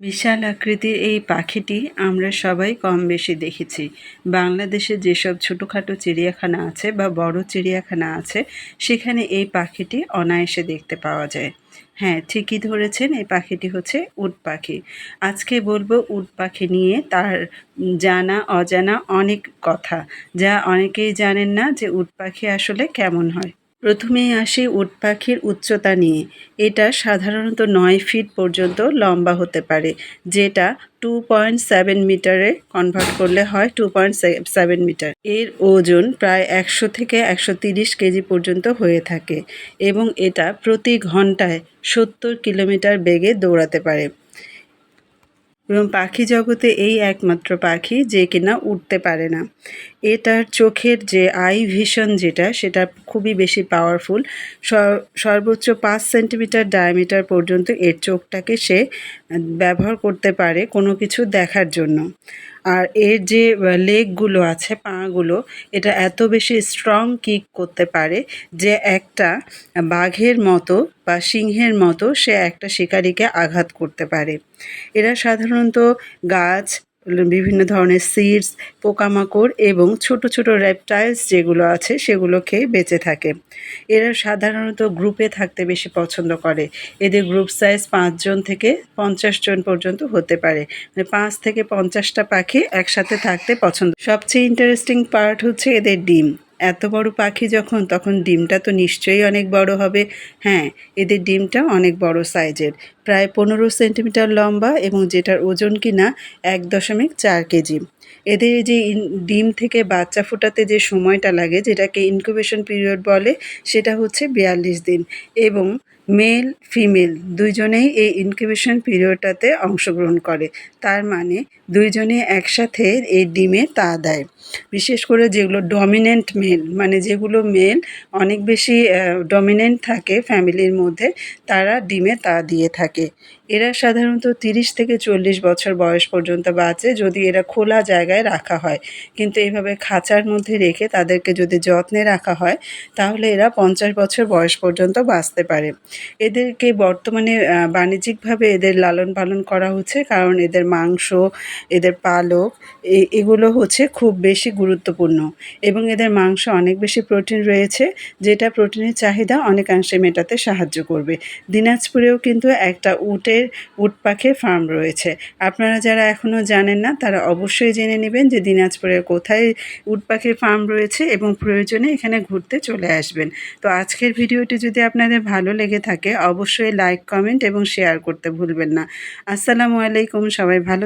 বিশাল আকৃতির এই পাখিটি আমরা সবাই কম বেশি দেখেছি। বাংলাদেশে যেসব ছোটোখাটো চিড়িয়াখানা আছে বা বড় চিড়িয়াখানা আছে, সেখানে এই পাখিটি অনায়াসে দেখতে পাওয়া যায়। হ্যাঁ ঠিকই ধরেছেন, এই পাখিটি হচ্ছে উট পাখি। আজকে বলব উট পাখি নিয়ে তার জানা, অজানা অনেক কথা, যা অনেকেই জানেন না যে উট পাখি আসলে কেমন হয়। প্রথমেই আসি উট পাখির উচ্চতা নিয়ে। এটা সাধারণত নয় ফিট পর্যন্ত লম্বা হতে পারে, যেটা টু পয়েন্ট সেভেন মিটারে কনভার্ট করলে হয় টু পয়েন্ট সেভেন মিটার। এর ওজন প্রায় একশো থেকে একশো তিরিশ কেজি পর্যন্ত হয়ে থাকে এবং এটা প্রতি ঘন্টায় সত্তর কিলোমিটার বেগে দৌড়াতে পারে। এবং পাখি জগতে এই একমাত্র পাখি যে কিনা উঠতে পারে না। এটার চোখের যে আই ভিশন যেটা, সেটা খুবই বেশি পাওয়ারফুল সর্বোচ্চ পাঁচ সেন্টিমিটার ডায়ামিটার পর্যন্ত এর চোখটাকে সে ব্যবহার করতে পারে কোনো কিছু দেখার জন্য। আর এর যে লেগগুলো আছে, পাগুলো, এটা এত বেশি স্ট্রং কিক করতে পারে যে একটা বাঘের মতো বা সিংহের মতো সে একটা শিকারিকে আঘাত করতে পারে। এরা সাধারণত গাছ বিভিন্ন ধরনের সিডস পোকামাকড় এবং ছোট ছোট রেপটাইলস যেগুলো আছে সেগুলো খেয়ে বেঁচে থাকে। এরা সাধারণত গ্রুপে থাকতে বেশি পছন্দ করে। এদের গ্রুপ সাইজ পাঁচজন থেকে পঞ্চাশ জন পর্যন্ত হতে পারে। মানে পাঁচ থেকে পঞ্চাশটা পাখি একসাথে থাকতে পছন্দ। সবচেয়ে ইন্টারেস্টিং পার্ট হচ্ছে এদের ডিম। এত বড় পাখি যখন, তখন ডিমটা তো নিশ্চয়ই অনেক বড় হবে। হ্যাঁ এদের ডিমটা অনেক বড় সাইজের। প্রায় পনেরো সেন্টিমিটার লম্বা এবং যেটার ওজন কিনা এক দশমিক চার কেজি। এদের যে ডিম থেকে বাচ্চা ফোটাতে যে সময়টা লাগে, যেটাকে ইনকুবেশন পিরিয়ড বলে, সেটা হচ্ছে বিয়াল্লিশ দিন। এবং মেল, ফিমেল দুইজনেই এই ইনকিউবেশন পিরিয়ডটাতে অংশগ্রহণ করে। তার মানে দুইজনে একসাথে এই ডিমে তা দেয়। বিশেষ করে যেগুলো ডমিনেন্ট মেল মানে যেগুলো মেল অনেক বেশি ডমিনেন্ট থাকে ফ্যামিলির মধ্যে, তারা ডিমে তা দিয়ে থাকে। এরা সাধারণত তিরিশ থেকে চল্লিশ বছর বয়স পর্যন্ত বাঁচে যদি এরা খোলা জায়গায় রাখা হয়। কিন্তু এইভাবে খাঁচার মধ্যে রেখে তাদেরকে যদি যত্নে রাখা হয়, তাহলে এরা পঞ্চাশ বছর বয়স পর্যন্ত বাঁচতে পারে। এদেরকে বর্তমানে বাণিজ্যিকভাবে এদের লালন পালন করা হচ্ছে কারণ এদের মাংস, এদের পালক এগুলো হচ্ছে খুব বেশি গুরুত্বপূর্ণ। এবং এদের মাংস অনেক বেশি প্রোটিন রয়েছে, যেটা প্রোটিনের চাহিদা অনেকাংশে মেটাতে সাহায্য করবে। দিনাজপুরেও কিন্তু একটা উটের উট পাখির ফার্ম রয়েছে। আপনারা যারা এখনও জানেন না, তারা অবশ্যই জেনে নেবেন যে দিনাজপুরের কোথায় উট পাখির ফার্ম রয়েছে এবং প্রয়োজনে এখানে ঘুরতে চলে আসবেন। তো আজকের ভিডিওটি যদি আপনাদের ভালো লেগে থাকে, অবশ্যই লাইক কমেন্ট এবং শেয়ার করতে ভুলবেন না। আসসালামু আলাইকুম, সবাই ভালো